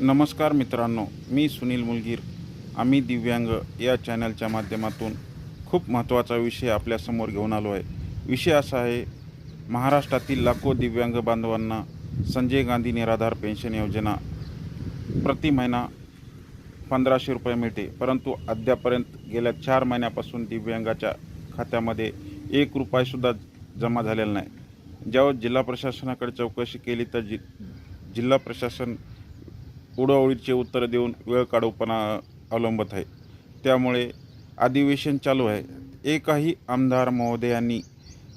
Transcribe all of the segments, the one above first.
नमस्कार मित्रांनो मी सुनील मुलगीर. आम्ही दिव्यांग या चॅनलच्या माध्यमातून खूप महत्त्वाचा विषय आपल्यासमोर घेऊन आलो आहे. विषय असा आहे महाराष्ट्रातील लाखो दिव्यांग बांधवांना संजय गांधी निराधार पेन्शन योजना. प्रति महिना पंधराशे रुपये मिळते परंतु अद्यापर्यंत गेल्या चार महिन्यापासून दिव्यांगाच्या खात्यामध्ये एक रुपयासुद्धा जमा झालेला नाही. ज्यावर जिल्हा प्रशासनाकडे चौकशी केली तर जि जिल्हा प्रशासन उडवळीचे उत्तर देऊन वेळ काढूपणा अवलंबत आहे. त्यामुळे अधिवेशन चालू आहे. एकही आमदार महोदयांनी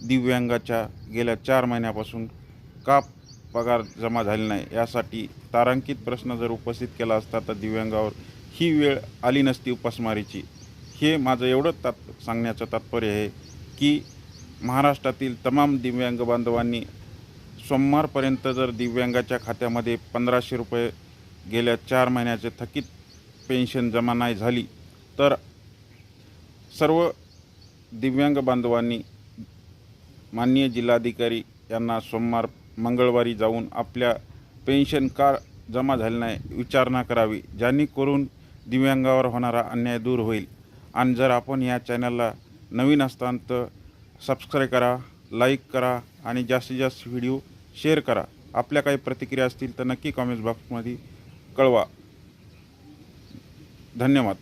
दिव्यांगाच्या गेल्या चार महिन्यापासून का पगार जमा झाले नाही. यासाठी तारांकित प्रश्न जर उपस्थित केला असता तर दिव्यांगावर ही वेळ आली नसती उपासमारीची. हे माझं एवढं तात सांगण्याचं तात्पर्य आहे की महाराष्ट्रातील तमाम दिव्यांग बांधवांनी सोमवारपर्यंत जर दिव्यांगाच्या खात्यामध्ये पंधराशे रुपये गेल्या चार महिन्याचे थकीत पेन्शन जमा नाही झाली तर सर्व दिव्यांग बांधवांनी माननीय जिल्हाधिकारी यांना सोमवार मंगळवारी जाऊन आपल्या पेन्शन का जमा झाले नाही विचारणा करावी जेणेकरून दिव्यांगावर होणारा अन्याय दूर होईल. आणि जर आपण या चॅनलला नवीन असताल तर सबस्क्राईब करा लाईक करा आणि जास्तीत जास्त व्हिडिओ शेअर करा. आपल्या काही प्रतिक्रिया असतील तर नक्की कॉमेंट्स बॉक्समध्ये कळवा. धन्यवाद.